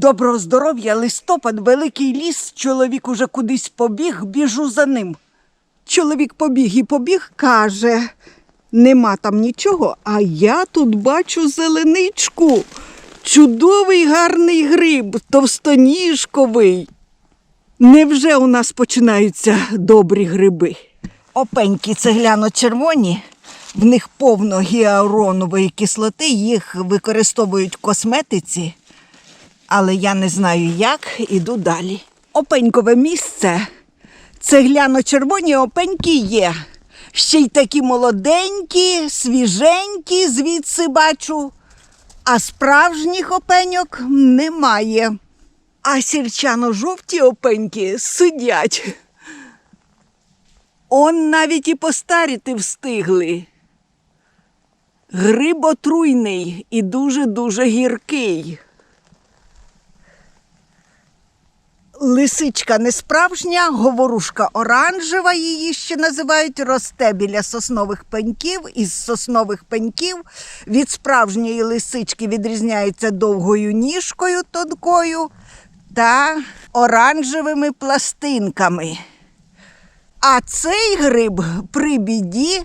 Доброго здоров'я, листопад, великий ліс, чоловік уже кудись побіг, біжу за ним. Чоловік побіг і побіг, каже, нема там нічого, а я тут бачу зеленичку. Чудовий гарний гриб, товстоніжковий. Невже у нас починаються добрі гриби? Опеньки цегляно-червоні, в них повно гіауронової кислоти, їх використовують в косметиці, але я не знаю як, іду далі. Опенькове місце. Цегляно-червоні опеньки є. Ще й такі молоденькі, свіженькі, звідси бачу. А справжніх опеньок немає. А сірчано-жовті опеньки сидять. Он навіть і постаріти встигли. Гриб отруйний і дуже-дуже гіркий. Лисичка не справжня, говорушка оранжева, її ще називають, росте біля соснових пеньків. Із соснових пеньків від справжньої лисички відрізняється довгою ніжкою тонкою та оранжевими пластинками. А цей гриб при біді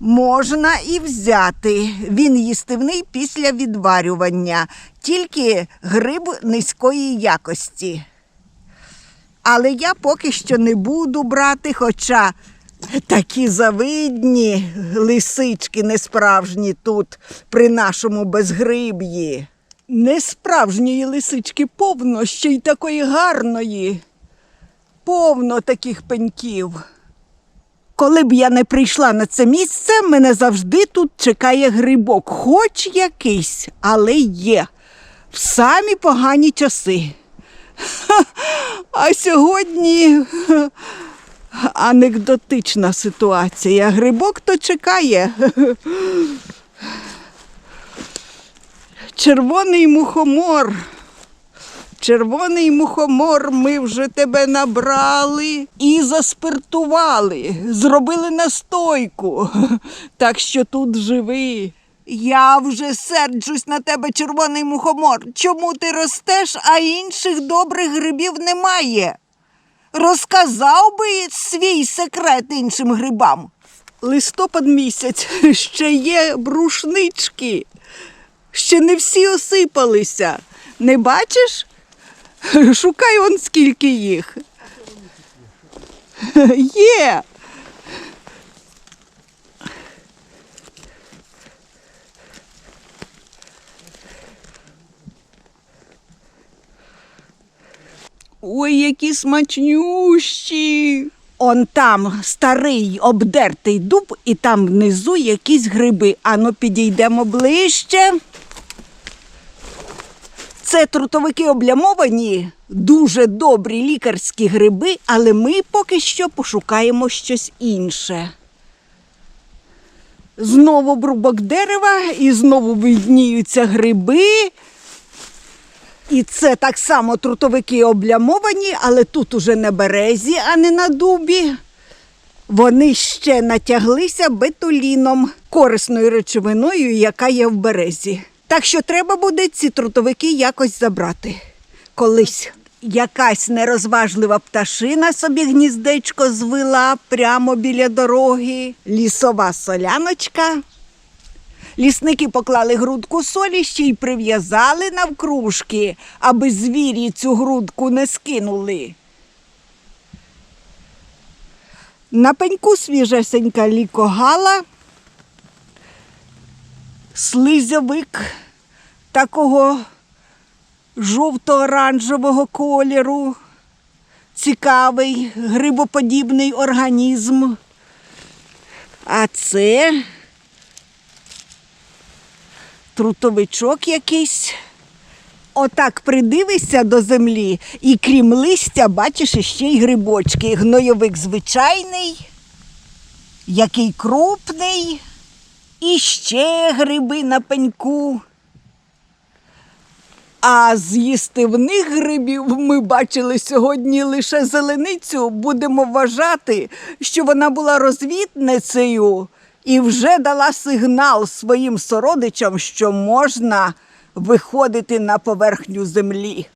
можна і взяти. Він їстивний після відварювання, тільки гриб низької якості. Але я поки що не буду брати, хоча такі завидні лисички несправжні тут при нашому безгриб'ї. Несправжньої лисички повно, ще й такої гарної. Повно таких пеньків. Коли б я не прийшла на це місце, мене завжди тут чекає грибок, хоч якийсь, але є. В самі погані часи. А сьогодні анекдотична ситуація. Грибок то чекає. Червоний мухомор. Червоний мухомор, ми вже тебе набрали і заспиртували, зробили настойку. Так що тут живи. Я вже серджусь на тебе, червоний мухомор. Чому ти ростеш, а інших добрих грибів немає? Розказав би свій секрет іншим грибам. Листопад місяць ще є брушнички. Ще не всі осипалися. Не бачиш? Шукай он скільки їх. Є. Ой, які смачнющі. Он там старий обдертий дуб, і там внизу якісь гриби. Ану, підійдемо ближче. Це трутовики облямовані, дуже добрі лікарські гриби, але ми поки що пошукаємо щось інше. Знову брубок дерева, і знову видніються гриби. І це так само трутовики облямовані, але тут уже на березі, а не на дубі. Вони ще натяглися бетуліном, корисною речовиною, яка є в березі. Так що треба буде ці трутовики якось забрати. Колись якась нерозважлива пташина собі гніздечко звела прямо біля дороги, лісова соляночка. Лісники поклали грудку солі ще й прив'язали навкружки, аби звірі цю грудку не скинули. На пеньку свіжесенька лікогала, слизьовик такого жовто-оранжевого кольору, цікавий грибоподібний організм. А це трутовичок якийсь. Отак придивишся до землі, і крім листя, бачиш іще й грибочки. Гнойовик звичайний, який крупний, і ще гриби на пеньку. А з їстивних грибів ми бачили сьогодні лише зеленицю. Будемо вважати, що вона була розвідницею і вже дала сигнал своїм сородичам, що можна виходити на поверхню землі.